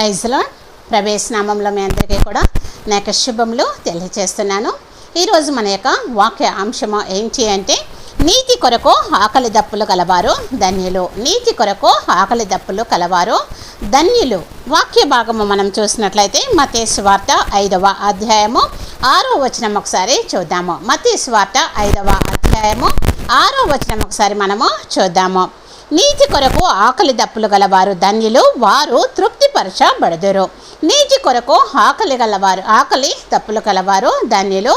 ప్రైజ్లో ప్రవేశనామంలో మీ అందరికీ కూడా నా యొక్క శుభములు తెలియజేస్తున్నాను ఈరోజు మన యొక్క వాక్య అంశము ఏంటి అంటే నీతి కొరకు ఆకలి దప్పులు కలవారు ధన్యులు. నీతి కొరకు ఆకలి దప్పులు కలవారు ధన్యులు. వాక్య భాగము మనం చూసినట్లయితే మతే వార్త ఐదవ అధ్యాయము ఆరో వచనం ఒకసారి చూద్దాము. మతే వార్త ఐదవ అధ్యాయము ఆరో వచనం ఒకసారి మనము చూద్దాము. నీతి కొరకు ఆకలి దప్పులు గలవారు ధన్యులు వారు తృప్తిపరచబడదురు. నీతి కొరకు ఆకలి గలవారు ఆకలి దప్పులు గలవారు ధన్యులు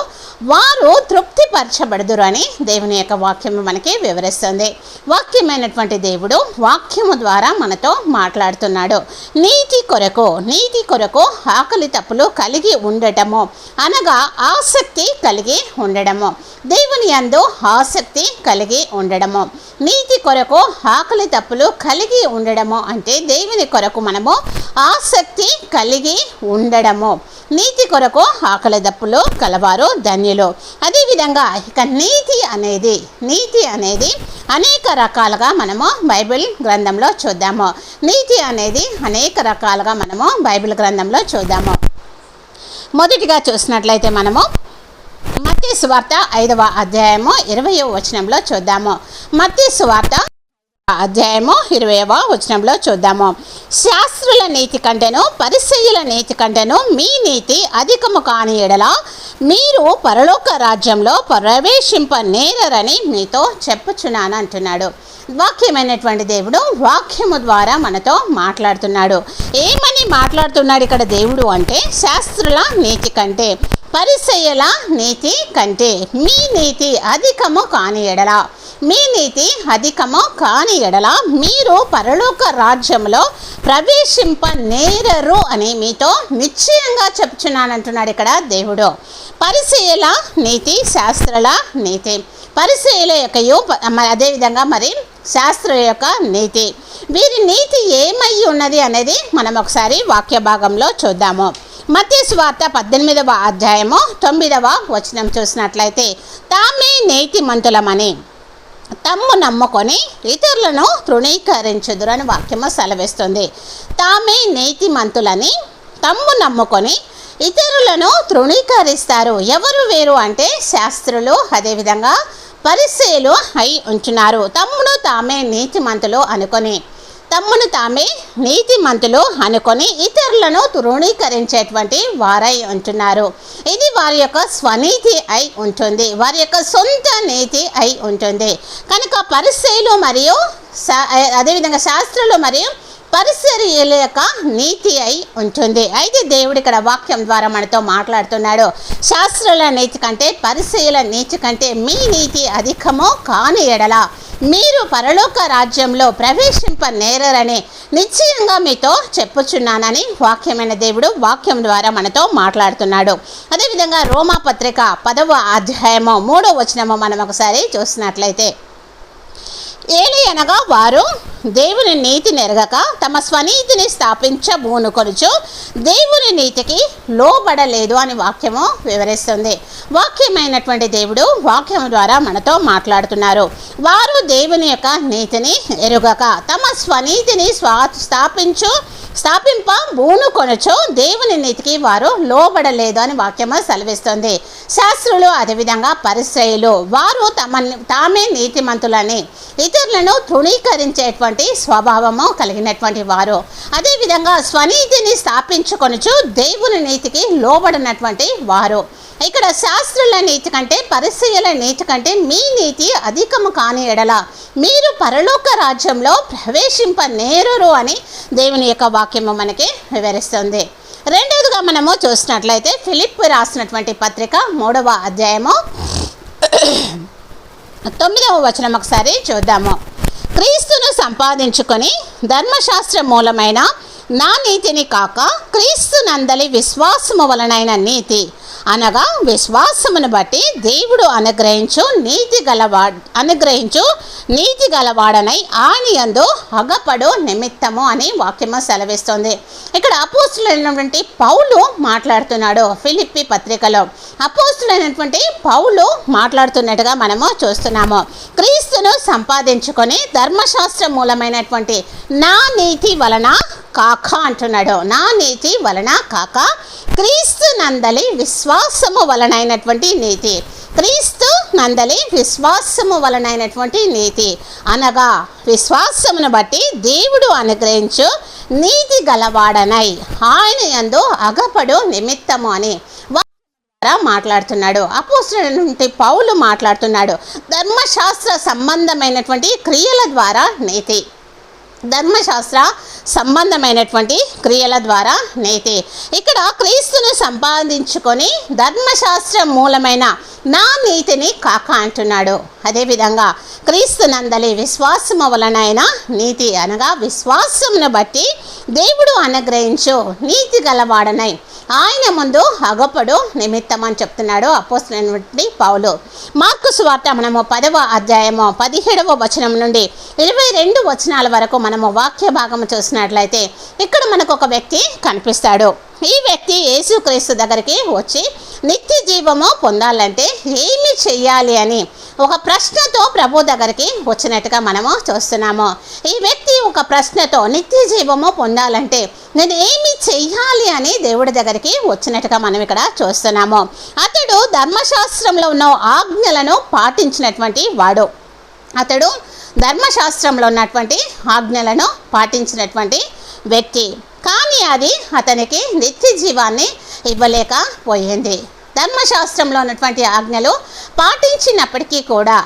వారు తృప్తిపరచబడదురు అని దేవుని యొక్క వాక్యము మనకి వివరిస్తుంది. వాక్యమైనటువంటి దేవుడు వాక్యము ద్వారా మనతో మాట్లాడుతున్నాడు. నీతి కొరకు నీతి కొరకు ఆకలి తప్పులు కలిగి ఉండటము అనగా ఆసక్తి కలిగి ఉండడము దేవుని యందు ఆసక్తి కలిగి ఉండడము నీతి కొరకు ఆకలి తప్పులు కలిగి ఉండడము అంటే దేవుని కొరకు మనము ఆసక్తి కలిగి ఉండడము నీతి కొరకు ఆకలి తప్పులు కలవారు ధన్యులు అదేవిధంగా ఇక నీతి అనేది నీతి అనేది అనేక రకాలుగా మనము బైబిల్ గ్రంథంలో చూద్దాము. నీతి అనేది అనేక రకాలుగా మనము బైబిల్ గ్రంథంలో చూద్దాము. మొదటిగా చూసినట్లయితే మనము మత్తి సువార్త ఐదవ అధ్యాయము ఇరవయో వచనంలో చూద్దాము. మత్తి సువార్త అధ్యాయము ఇరవైవ వచనంలో చూద్దాము. శాస్త్రుల నీతి కంటేను పరిశీల నీతి కంటేను మీ నీతి అధికము కాని ఎడల మీరు పరలోక రాజ్యంలో ప్రవేశింప నేరరని మీతో చెప్పుచున్నాను అంటున్నాడు వాక్యమైనటువంటి దేవుడు వాక్యము ద్వారా మనతో మాట్లాడుతున్నాడు. ఏమని మాట్లాడుతున్నాడు ఇక్కడ దేవుడు అంటే శాస్త్రుల నీతి కంటే పరిసయ్యల నీతి కంటే మీ నీతి అధికము కాని ఎడల మీ నీతి అధికము కాని ఎడల మీరు పరలోక రాజ్యంలో ప్రవేశింప నేరరు అని మీతో నిశ్చయంగా చెప్తున్నానంటున్నాడు ఇక్కడ దేవుడు. పరిశీల నీతి శాస్త్రల నీతి. పరిశీల యొక్కయు అదేవిధంగా మరి శాస్త్ర యొక్క నీతి. వీరి నీతి ఏమై ఉన్నది అనేది మనం ఒకసారి వాక్య భాగంలో చూద్దాము. మధ్య స్వార్త పద్దెనిమిదవ అధ్యాయము తొమ్మిదవ వచనం చూసినట్లయితే తామే నీతిమంతులమని. తమ్ము నమ్ముకొని ఇతరులను తృణీకరించదురు అని వాక్యము సెలవిస్తుంది. తామే నీతిమంతులని తమ్ము నమ్ముకొని ఇతరులను తృణీకరిస్తారు. ఎవరు వేరు అంటే శాస్త్రులు అదేవిధంగా పరిశీలు అయి ఉంచున్నారు. తమ్మును తామే నీతిమంతులు అనుకొని తమ్మును తామే నీతిమంతులు అనుకొని ఇతరులను తృణీకరించేటువంటి వారై ఉంటున్నారు. ఇది వారి యొక్క స్వనీతి అయి ఉంటుంది. వారి యొక్క సొంత నీతి అయి ఉంటుంది. కనుక పరిశైలు మరియు అదేవిధంగా శాస్త్రులు మరియు పరిసరియలేక యొక్క నీతి అయి ఉంటుంది. అయితే దేవుడు ఇక్కడ వాక్యం ద్వారా మనతో మాట్లాడుతున్నాడు. శాస్త్రాల నీతి కంటే పరిశీల నీతి కంటే మీ నీతి అధికమో కాని ఎడల. మీరు పరలోక రాజ్యంలో ప్రవేశింప నేరరని నిశ్చయంగా మీతో చెప్పుచున్నానని వాక్యమైన దేవుడు వాక్యం ద్వారా మనతో మాట్లాడుతున్నాడు. అదేవిధంగా రోమా పత్రిక పదవ అధ్యాయము మూడో వచనము మనం ఒకసారి చూసినట్లయితే ఏలి అనగా వారు దేవుని నీతి నెరగక తమ స్వనీతిని స్థాపించబూనుకొనుచు దేవుని నీతికి లోబడలేదు అని వాక్యము వివరిస్తుంది. వాక్యమైనటువంటి దేవుడు వాక్యం ద్వారా మనతో మాట్లాడుతున్నారు. వారు దేవుని యొక్క నీతిని ఎరుగక తమ స్వనీతిని స్వా స్థాపించు స్థాపింప భూను కొనచో దేవుని నీతికి వారు లోబడలేదు అని వాక్యము సెలవిస్తుంది. శాస్త్రులు అదేవిధంగా పరిశ్రయులు వారు తమ తామే నీతిమంతులని ఇతరులను తృణీకరించేటువంటి స్వభావము కలిగినటువంటి వారు. అదేవిధంగా స్వనీతిని స్థాపించుకొనుచు దేవుని నీతికి లోబడినటువంటి వారు. ఇక్కడ శాస్త్రుల నీతి కంటే పరిశీల నీతి కంటే మీ నీతి అధికము కాని ఎడల. మీరు పరలోక రాజ్యంలో ప్రవేశింప నేరురు అని దేవుని యొక్క వాక్యము మనకి వివరిస్తుంది. రెండవదిగా మనము చూసినట్లయితే ఫిలిప్ రాసినటువంటి పత్రిక మూడవ అధ్యాయము. తొమ్మిదవ వచనం ఒకసారి చూద్దాము. క్రీస్తును సంపాదించుకొని ధర్మశాస్త్ర మూలమైన నా నీతిని కాక క్రీస్తు నందలి విశ్వాసము వలనైన నీతి. అనగా విశ్వాసమును బట్టి దేవుడు అనుగ్రహించు నీతి గలవా అనుగ్రహించు నీతి గలవాడనై ఆనియందు అగపడు నిమిత్తము అని వాక్యము సెలవిస్తుంది. ఇక్కడ అపోస్తులైనటువంటి పౌలు మాట్లాడుతున్నాడు ఫిలిప్పి పత్రికలో. అపోస్తులైనటువంటి పౌలు మాట్లాడుతున్నట్టుగా మనము చూస్తున్నాము. క్రీస్తును సంపాదించుకొని ధర్మశాస్త్ర మూలమైనటువంటి నా నీతి వలన కాక అంటున్నాడు. నా నీతి వలన కాక క్రీస్తు నందలి విశ్వాసము వలనైనటువంటి నీతి. క్రీస్తు నందలి విశ్వాసము వలనైనటువంటి నీతి. అనగా విశ్వాసమును బట్టి దేవుడు అనుగ్రహించు నీతి గలవాడనై ఆయన యందు అగపడు నిమిత్తము అని ద్వారా మాట్లాడుతున్నాడు. అపోస్తులైనటువంటి పౌలు మాట్లాడుతున్నాడు. ధర్మశాస్త్ర సంబంధమైనటువంటి క్రియల ద్వారా నీతి. ధర్మశాస్త్ర సంబంధమైనటువంటి క్రియల ద్వారా నీతి. ఇక్కడ క్రీస్తును సంపాదించుకొని ధర్మశాస్త్ర మూలమైన నా నీతిని కాక అంటున్నాడు. అదేవిధంగా క్రీస్తు నందలి విశ్వాసము వలనైన నీతి అనగా విశ్వాసమును బట్టి దేవుడు అనుగ్రహించు నీతి గలవాడనై ఆయన ముందు అగపడు నిమిత్తం అని చెప్తున్నాడు అపోస్తున్నటువంటి పౌలు. మార్కు సువార్త మనము పదవ అధ్యాయము పదిహేడవ వచనం నుండి ఇరవై రెండు వచనాల వరకు మనము వాక్య భాగము చూసినట్లయితే ఇక్కడ మనకు ఒక వ్యక్తి కనిపిస్తాడు. ఈ వ్యక్తి యేసుక్రీస్తు దగ్గరికి వచ్చి నిత్య జీవము పొందాలంటే ఏమి చెయ్యాలి? అని ఒక ప్రశ్నతో ప్రభు దగ్గరికి వచ్చినట్టుగా మనము చూస్తున్నాము. ఈ వ్యక్తి ఒక ప్రశ్నతో నిత్య జీవము పొందాలంటే నేను ఏమి చెయ్యాలి? అని దేవుడి దగ్గరికి వచ్చినట్టుగా మనం ఇక్కడ చూస్తున్నాము. అతడు ధర్మశాస్త్రంలో ఉన్న ఆజ్ఞలను పాటించినటువంటి వాడు. అతడు ధర్మశాస్త్రంలో ఉన్నటువంటి ఆజ్ఞలను పాటించినటువంటి వ్యక్తి. కానీ అది అతనికి నిత్య జీవాన్ని ఇవ్వలేకపోయింది ధర్మశాస్త్రంలో ఉన్నటువంటి ఆజ్ఞలు పాటించినప్పటికీ కూడా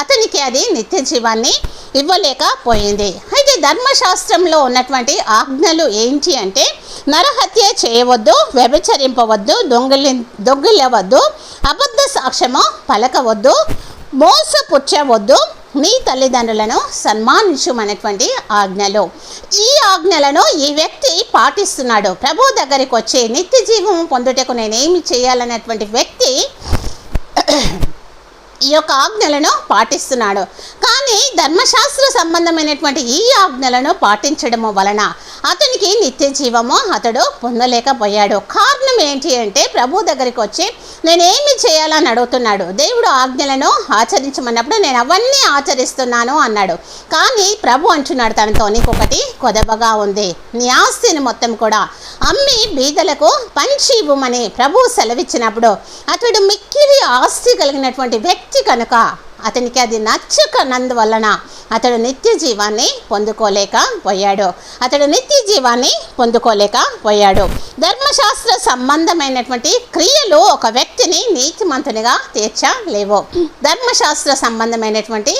అతనికి అది నిత్య జీవాన్ని ఇవ్వలేకపోయింది అయితే ధర్మశాస్త్రంలో ఉన్నటువంటి ఆజ్ఞలు ఏంటి అంటే నరహత్య చేయవద్దు వ్యభిచరింపవద్దు దొంగిలి దొంగిలవద్దు అబద్ధ సాక్ష్యము పలకవద్దు మోసపుచ్చవద్దు మీ తల్లిదండ్రులను సన్మానించమనేటువంటి ఆజ్ఞలు. ఈ ఆజ్ఞలను ఈ వ్యక్తి పాటిస్తున్నాడు. ప్రభు దగ్గరికి వచ్చి నిత్య జీవం పొందుటకు నేనేమి చేయాలనేటువంటి వ్యక్తి ఈ యొక్క ఆజ్ఞలను పాటిస్తున్నాడు. కానీ ధర్మశాస్త్ర సంబంధమైనటువంటి ఈ ఆజ్ఞలను పాటించడము వలన అతనికి నిత్య జీవము అతడు పొందలేకపోయాడు. కానీ కారణం ఏంటి అంటే ప్రభు దగ్గరికి వచ్చి నేనేమి చేయాలని అడుగుతున్నాడు? దేవుడు ఆజ్ఞలను ఆచరించమన్నప్పుడు నేను అవన్నీ ఆచరిస్తున్నాను అన్నాడు. కానీ ప్రభు అంటున్నాడు తనతో నీకు ఒకటి కొదవగా ఉంది. నీ ఆస్తిని మొత్తం కూడా అమ్మి బీదలకు పంచి ఇవ్వమని ప్రభు సెలవిచ్చినప్పుడు అతడు మిక్కిలి ఆస్తి కలిగినటువంటి వ్యక్తి కనుక అతనికి అది నచ్చకనందువలన అతడు నిత్య జీవాన్ని పొందుకోలేకపోయాడు అతడు నిత్య జీవాన్ని పొందుకోలేకపోయాడు ధర్మశాస్త్ర సంబంధమైనటువంటి క్రియలు ఒక వ్యక్తిని నీతిమంతునిగా తీర్చలేవు. ధర్మశాస్త్ర సంబంధమైనటువంటి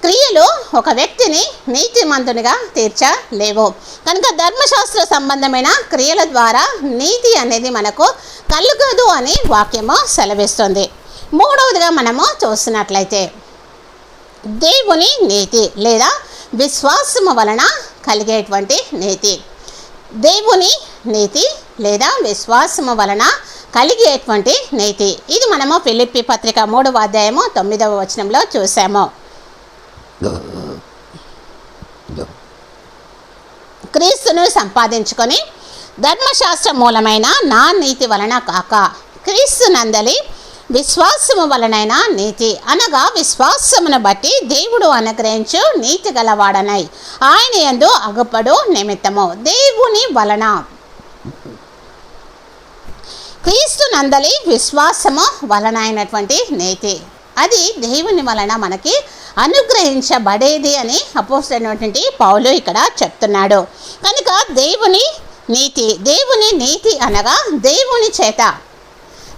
క్రియలు ఒక వ్యక్తిని నీతిమంతునిగా తీర్చలేవు. కనుక ధర్మశాస్త్ర సంబంధమైన క్రియల ద్వారా నీతి అనేది మనకు కలుగదు అని వాక్యము సెలవిస్తుంది. మూడవదిగా మనము చూసినట్లయితే దేవుని నీతి లేదా విశ్వాసము వలన కలిగేటువంటి నీతి. దేవుని నీతి లేదా విశ్వాసము వలన కలిగేటువంటి నీతి. ఇది మనము ఫిలిప్పి పత్రిక మూడవ అధ్యాయము తొమ్మిదవ వచనంలో చూసాము. క్రీస్తును సంపాదించుకొని ధర్మశాస్త్ర మూలమైన నా నీతి వలన కాక క్రీస్తు నందలి విశ్వాసము వలనైన నీతి. అనగా విశ్వాసమును బట్టి దేవుడు అనుగ్రహించు నీతి గలవాడనై. ఆయన యందు అగుపడు నిమిత్తము. దేవుని వలన. క్రీస్తు నందలి విశ్వాసము వలనైనటువంటి నీతి. అది దేవుని వలన మనకి అనుగ్రహించబడేది అని అపోసైనటువంటి పౌలు ఇక్కడ చెప్తున్నాడు. కనుక దేవుని నీతి దేవుని నీతి అనగా దేవుని చేత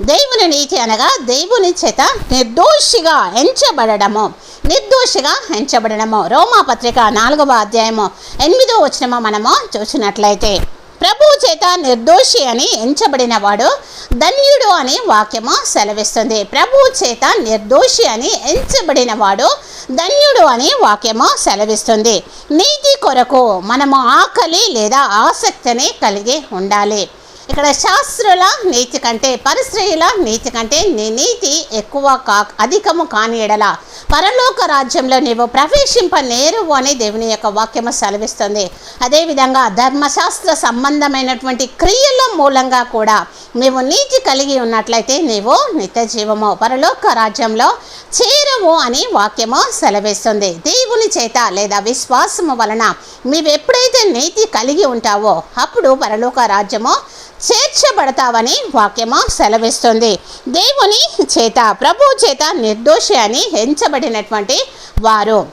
దేవుని నీతి అనగా దేవుని చేత నిర్దోషిగా ఎంచబడము నిర్దోషిగా ఎంచబడము రోమా పత్రిక నాలుగవ అధ్యాయము ఎనిమిదో వచనము మనము చూసినట్లయితే ప్రభువు చేత నిర్దోషి అని ఎంచబడిన వాడు ధన్యుడు అని వాక్యము సెలవిస్తుంది. ప్రభువు చేత నిర్దోషి అని ఎంచబడిన వాడు ధన్యుడు అని వాక్యము సెలవిస్తుంది. నీతి కొరకు మనము ఆకలి లేదా ఆసక్తిని కలిగి ఉండాలి. ఇక్కడ శాస్త్రుల నీతి కంటే పరిశ్రయుల నీతి కంటే నీ నీతి ఎక్కువ కా అధికము కాని ఎడల. పరలోక రాజ్యంలో నీవు ప్రవేశింప నేరువు అని దేవుని యొక్క వాక్యము సెలవిస్తుంది. అదేవిధంగా ధర్మశాస్త్ర సంబంధమైనటువంటి క్రియల మూలంగా కూడా నీవు నీతి కలిగి ఉన్నట్లయితే నీవు నిత్య జీవము పరలోక రాజ్యంలో చేరవు అని వాక్యము సెలవిస్తుంది. దేవుని చేత లేదా విశ్వాసము వలన నీవు నీతి కలిగి ఉంటావో అప్పుడు పరలోక రాజ్యము చేర్చబడతావని వాక్యము సెలవిస్తుంది. దేవుని చేత ప్రభు చేత నిర్దోషి అని ఎంచబడినటువంటి వారు.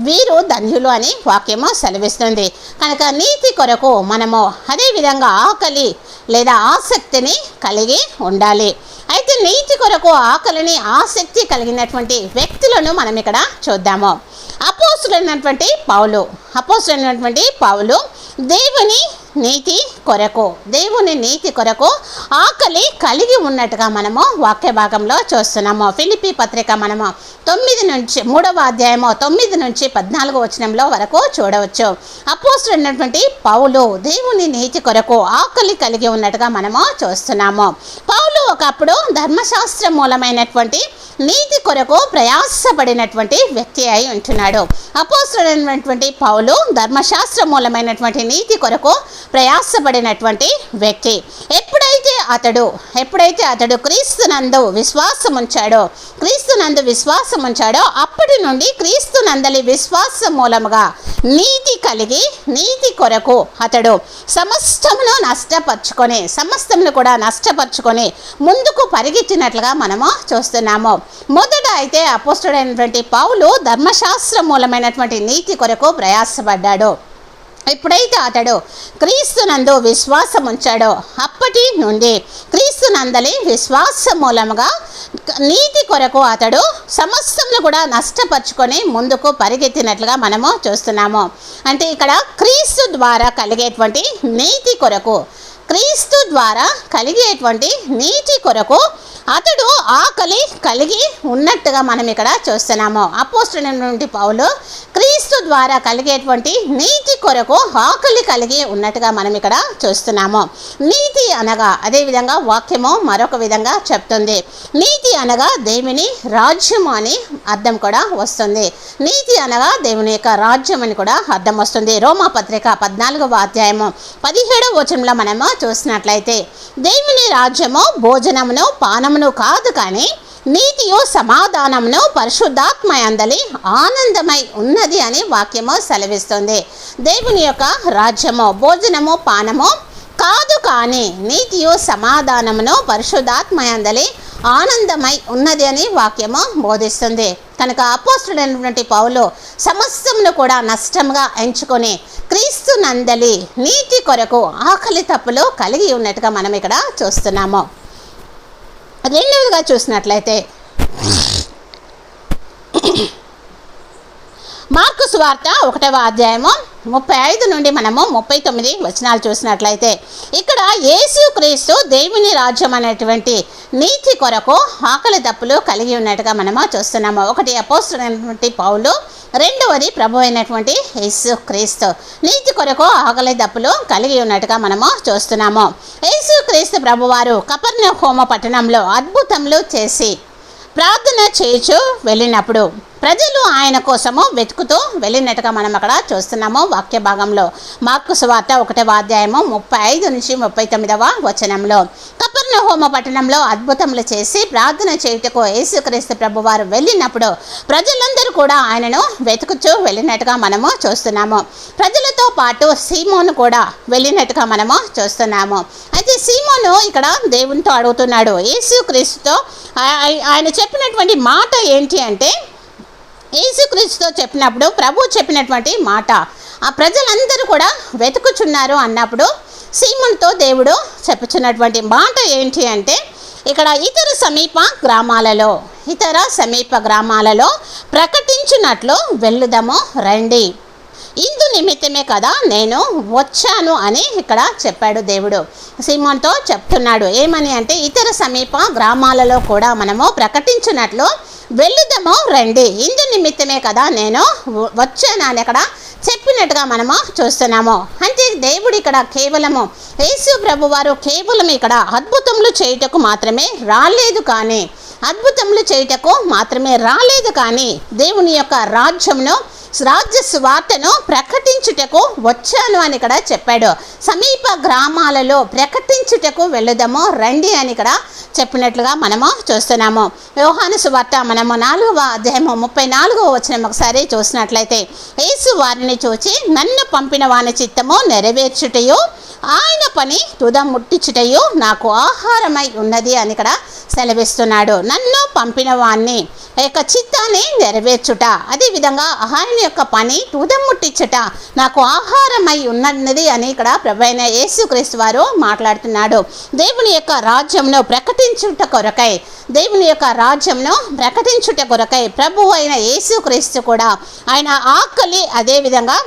వీరు ధన్యులు అని వాక్యము సెలవిస్తుంది. కనుక నీతి కొరకు మనము అదేవిధంగా ఆకలి లేదా ఆసక్తిని కలిగి ఉండాలి. అయితే నీతి కొరకు ఆకలిని ఆసక్తి కలిగినటువంటి వ్యక్తులను మనం ఇక్కడ చూద్దాము. అపోసులైనటువంటి పౌలు. అపోసులైనటువంటి పౌలు దేవుని నీతి కొరకు దేవుని నీతి కొరకు ఆకలి కలిగి ఉన్నట్టుగా మనము వాక్య భాగంలో చూస్తున్నాము. ఫిలిపి పత్రిక మనము తొమ్మిది నుంచి మూడవ అధ్యాయము తొమ్మిది నుంచి పద్నాలుగు వచనంలో వరకు చూడవచ్చు. అపోస్తున్నటువంటి పౌలు దేవుని నీతి కొరకు ఆకలి కలిగి ఉన్నట్టుగా మనము చూస్తున్నాము. పౌలు ఒకప్పుడు ధర్మశాస్త్ర మూలమైనటువంటి నీతి కొరకు ప్రయాసపడినటువంటి వ్యక్తి అయి ఉంటున్నాడు. అపోస్తుడైనటువంటి పౌలు ధర్మశాస్త్ర మూలమైనటువంటి నీతి కొరకు ప్రయాసపడినటువంటి వ్యక్తి. ఎప్పుడైతే అతడు ఎప్పుడైతే అతడు క్రీస్తునందు విశ్వాసం ఉంచాడో క్రీస్తునందు విశ్వాసం ఉంచాడో అప్పటి నుండి క్రీస్తునందలి విశ్వాసం మూలముగా నీతి కలిగి నీతి కొరకు అతడు సమస్తమును నష్టపరుచుకొని సమస్తమును కూడా నష్టపరుచుకొని ముందుకు పరిగెత్తినట్లుగా మనము చూస్తున్నాము. మొదట అయితే అపోస్టుడైనటువంటి పౌలు ధర్మశాస్త్ర మూలమైనటువంటి నీతి కొరకు ప్రయాసపడ్డాడు. ఎప్పుడైతే అతడు క్రీస్తునందు విశ్వాసం ఉంచాడో అప్పటి నుండి క్రీస్తునందలి విశ్వాస మూలముగా నీతి కొరకు అతడు సమస్తమును కూడా నష్టపరుచుకొని ముందుకు పరిగెత్తినట్లుగా మనము చూస్తున్నాము. అంటే ఇక్కడ క్రీస్తు ద్వారా కలిగేటువంటి నీతి కొరకు క్రీస్తు ద్వారా కలిగేటువంటి నీతి కొరకు అతడు ఆకలి కలిగి ఉన్నట్టుగా మనం ఇక్కడ చూస్తున్నాము. అపోస్తున్నటువంటి పౌలు క్రీస్తు ద్వారా కలిగేటువంటి నీతి కొరకు ఆకలి కలిగి ఉన్నట్టుగా మనం ఇక్కడ చూస్తున్నాము. నీతి అనగా అదేవిధంగా వాక్యము మరొక విధంగా చెప్తుంది. నీతి అనగా దేవుని రాజ్యము అని అర్థం కూడా వస్తుంది. నీతి అనగా దేవుని యొక్క రాజ్యం అని కూడా అర్థం వస్తుంది. రోమా పత్రిక పద్నాలుగవ అధ్యాయము పదిహేడవ వచనంలో మనము చూసినట్లయితే దేవుని రాజ్యము భోజనమును పానమును కాదు కానీ నీతియు సమాధానమును పరిశుద్ధాత్మ అందలి ఆనందమై ఉన్నది అని వాక్యము సెలవిస్తుంది. దేవుని యొక్క రాజ్యము భోజనము పానము కాదు కానీ నీతియు సమాధానమును పరిశుద్ధాత్మ అందలి ఆనందమై ఉన్నది అని వాక్యము బోధిస్తుంది. కనుక అయినటువంటి పౌలు సమస్తమును కూడా నష్టంగా ఎంచుకొని క్రీస్తు నందలి నీతి కొరకు ఆకలి తప్పులు కలిగి ఉన్నట్టుగా మనం ఇక్కడ చూస్తున్నాము. రెండవదిగా చూసినట్లయితే మార్కు సువార్త ఒకటవ అధ్యాయము ముప్పై ఐదు నుండి మనము ముప్పై తొమ్మిది వచనాలు చూసినట్లయితే ఇక్కడ యేసు క్రీస్తు దేవుని రాజ్యం అనేటువంటి నీతి కొరకు ఆకలి దప్పులు కలిగి ఉన్నట్టుగా మనము చూస్తున్నాము. ఒకటి అపోస్తున్నటువంటి పౌలు రెండవది ప్రభు అయినటువంటి యేసు క్రీస్తు. నీతి కొరకు ఆకలి దప్పులు కలిగి ఉన్నట్టుగా మనము చూస్తున్నాము. యేసు క్రీస్తు ప్రభువారు కపర్ణ హోమ పట్టణంలో అద్భుతములు చేసి ప్రార్థన చేయుచు వెళ్ళినప్పుడు ప్రజలు ఆయన కోసము వెతుకుతూ వెళ్ళినట్టుగా మనం అక్కడ చూస్తున్నాము. వాక్య భాగంలో మార్కు సువార్త ఒకటవ అధ్యాయము ముప్పై ఐదు నుంచి ముప్పై తొమ్మిదవ వచనంలో. కపర్ణ హోమ పట్టణంలో అద్భుతములు చేసి ప్రార్థన చేయుటకు యేసుక్రీస్తు ప్రభువారు వెళ్ళినప్పుడు ప్రజలందరూ కూడా ఆయనను వెతుకుచూ వెళ్ళినట్టుగా మనము చూస్తున్నాము. ప్రజలతో పాటు సీమోను కూడా వెళ్ళినట్టుగా మనము చూస్తున్నాము. అయితే సీమోను ఇక్కడ దేవునితో అడుగుతున్నాడు. యేసుక్రీస్తుతో ఆయన చెప్పినటువంటి మాట ఏంటి అంటే యేసుక్రీస్తుతో చెప్పినప్పుడు ప్రభు చెప్పినటువంటి మాట. ఆ ప్రజలందరూ కూడా వెతుకుచున్నారు అన్నప్పుడు సీమునితో దేవుడు చెప్పుచున్నటువంటి మాట ఏంటి అంటే ఇక్కడ ఇతర సమీప గ్రామాలలో ఇతర సమీప గ్రామాలలో ప్రకటించినట్లు వెళ్ళుదము రండి. ఇందు నిమిత్తమే కదా నేను వచ్చాను అని ఇక్కడ చెప్పాడు దేవుడు. సీమోన్తో చెప్తున్నాడు ఏమని అంటే ఇతర సమీప గ్రామాలలో కూడా మనము ప్రకటించినట్లు వెళ్ళుదము రండి. ఇందు నిమిత్తమే కదా నేను వచ్చాను అని అక్కడ చెప్పినట్టుగా మనము చూస్తున్నాము. అంటే దేవుడు ఇక్కడ కేవలము యేసు ప్రభు వారు కేవలం ఇక్కడ అద్భుతములు చేయుటకు మాత్రమే రాలేదు కానీ అద్భుతములు చేయుటకు మాత్రమే రాలేదు కానీ దేవుని యొక్క రాజ్యమును రాజ్య స్వార్తను ప్రకటించుటకు వచ్చాను అని ఇక్కడ చెప్పాడు. సమీప గ్రామాలలో ప్రకటించుటకు వెళ్ళుదాము రండి అని ఇక్కడ చెప్పినట్లుగా మనము చూస్తున్నాము. వ్యవహాను సువార్త మనము నాలుగవ అధ్యాయము ముప్పై నాలుగవ వచ్చిన ఒకసారి చూసినట్లయితే యేసు వారిని చూచి నన్ను పంపిన వాని చిత్తము నెరవేర్చుటయు ఆయన పని తుద ముట్టించుటయు నాకు ఆహారమై ఉన్నది అని ఇక్కడ సెలవిస్తున్నాడు. నన్ను పంపిన వాణ్ణి యొక్క చిత్తాన్ని నెరవేర్చుట. అదేవిధంగా ఆయన యొక్క పని తుదం ముట్టించుట. నాకు ఆహారమై ఉన్నది అని ఇక్కడ ప్రభైన యేసుక్రీస్తు వారు మాట్లాడుతున్నాడు. దేవుని యొక్క రాజ్యంలో ప్రకటించుట కొరకై దేవుని యొక్క రాజ్యంను ప్రకటించుట కొరకై ప్రభు అయిన యేసుక్రీస్తు కూడా ఆయన ఆకలి అదేవిధంగా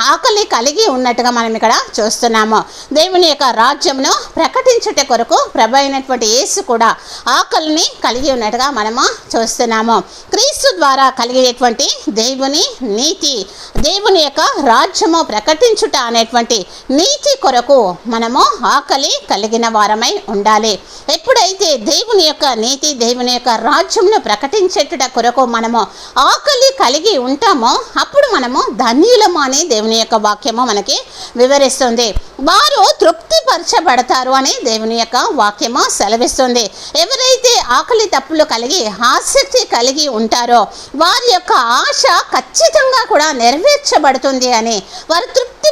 ఆకలి కలిగి ఉన్నట్టుగా మనం ఇక్కడ చూస్తున్నాము. దేవుని యొక్క రాజ్యంను ప్రకటించుట కొరకు ప్రభ అయినటువంటి యేసు కూడా ఆకలిని కలిగి ఉన్నట్టుగా మనము చూస్తున్నాము. క్రీస్తు ద్వారా కలిగేటువంటి దేవుని నీతి దేవుని యొక్క రాజ్యము ప్రకటించుట అనేటువంటి నీతి కొరకు మనము ఆకలి కలిగిన వారమై ఉండాలి. ఎప్పుడైతే దేవుని యొక్క నీతి దేవుని యొక్క రాజ్యంను ప్రకటించేట కొరకు మనము ఆకలి కలిగి ఉంటామో అప్పుడు మనము ధన్యులము అని దేవుని యొక్క వాక్యము మనకి వివరిస్తుంది. వారు తృప్తిపరచబడతారు అని దేవుని యొక్క వాక్యము సెలవిస్తుంది. ఎవరైతే ఆకలి తప్పులు కలిగి ఆసక్తి కలిగి ఉంటారో వారి యొక్క ఆశ ఖచ్చితంగా కూడా నెరవేర్చబడుతుంది అని వారు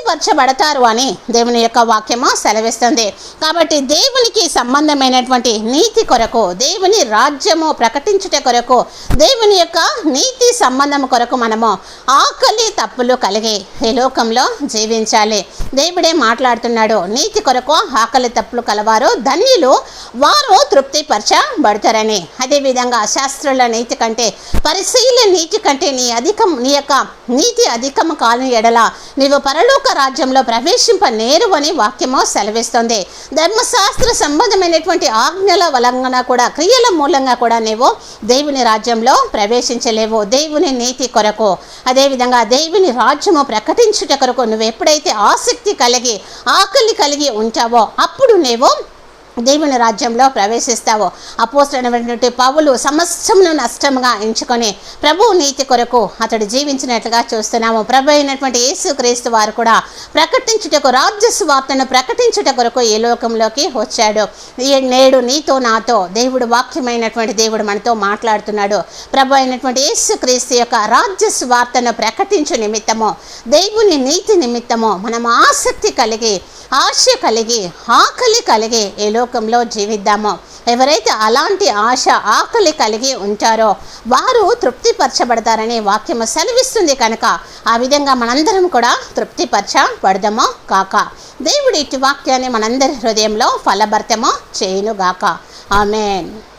తృప్తిపరచబడతారు అని దేవుని యొక్క వాక్యము సెలవిస్తుంది. కాబట్టి దేవునికి సంబంధమైనటువంటి నీతి కొరకు దేవుని రాజ్యము ప్రకటించుట కొరకు దేవుని యొక్క నీతి సంబంధం కొరకు మనము ఆకలి తప్పులు కలిగి ఈ లోకంలో జీవించాలి. దేవుడే మాట్లాడుతున్నాడు నీతి కొరకు ఆకలి తప్పులు కలవారు ధన్యులు వారు తృప్తిపరచబడతారని. అదేవిధంగా శాస్త్రుల నీతి కంటే పరిశీల నీతి కంటే నీ అధికం నీ యొక్క నీతి అధికము కాలని ఎడల నీవు పరలోక రాజ్యంలో ప్రవేశింప నేరు అని వాక్యము సెలవిస్తుంది. ధర్మశాస్త్ర సంబంధమైనటువంటి ఆజ్ఞల వలంగా కూడా క్రియల మూలంగా కూడా నీవు దేవుని రాజ్యంలో ప్రవేశించలేవు. దేవుని నీతి కొరకు. అదేవిధంగా దేవుని రాజ్యము ప్రకటించుట కొరకు నువ్వు ఎప్పుడైతే ఆసక్తి కలిగి ఆకలి కలిగి ఉంటావో అప్పుడు నీవు దేవుని రాజ్యంలో ప్రవేశిస్తావు. అపోసరైనటువంటి పౌలు సమస్తమును నష్టముగా ఎంచుకొని ప్రభు నీతి కొరకు అతడు జీవించినట్లుగా చూస్తున్నాము. ప్రభు అయినటువంటి యేసుక్రీస్తు వారు కూడా ప్రకటించుటకు రాజ్య స్వార్తను ప్రకటించుట కొరకు ఈ లోకంలోకి వచ్చాడు. నేడు నీతో నాతో దేవుడు వాక్యమైనటువంటి దేవుడు మనతో మాట్లాడుతున్నాడు. ప్రభు అయినటువంటి యేసు క్రీస్తు యొక్క రాజ్య స్వార్తను ప్రకటించు నిమిత్తము దేవుని నీతి నిమిత్తము మనం ఆసక్తి కలిగి ఆశ కలిగి ఆకలి కలిగి ఈ పరలోకంలో జీవిద్దామో. ఎవరైతే అలాంటి ఆశ ఆకలి కలిగి ఉంటారో వారు తృప్తిపరచబడతారని వాక్యము సెలవిస్తుంది కనుక ఆ విధంగా మనందరం కూడా తృప్తిపరచబడదామో కాక. దేవుడి ఇటు వాక్యాన్ని మనందరి హృదయంలో ఫలభర్తమో చేయునుగాక. ఆమెన్.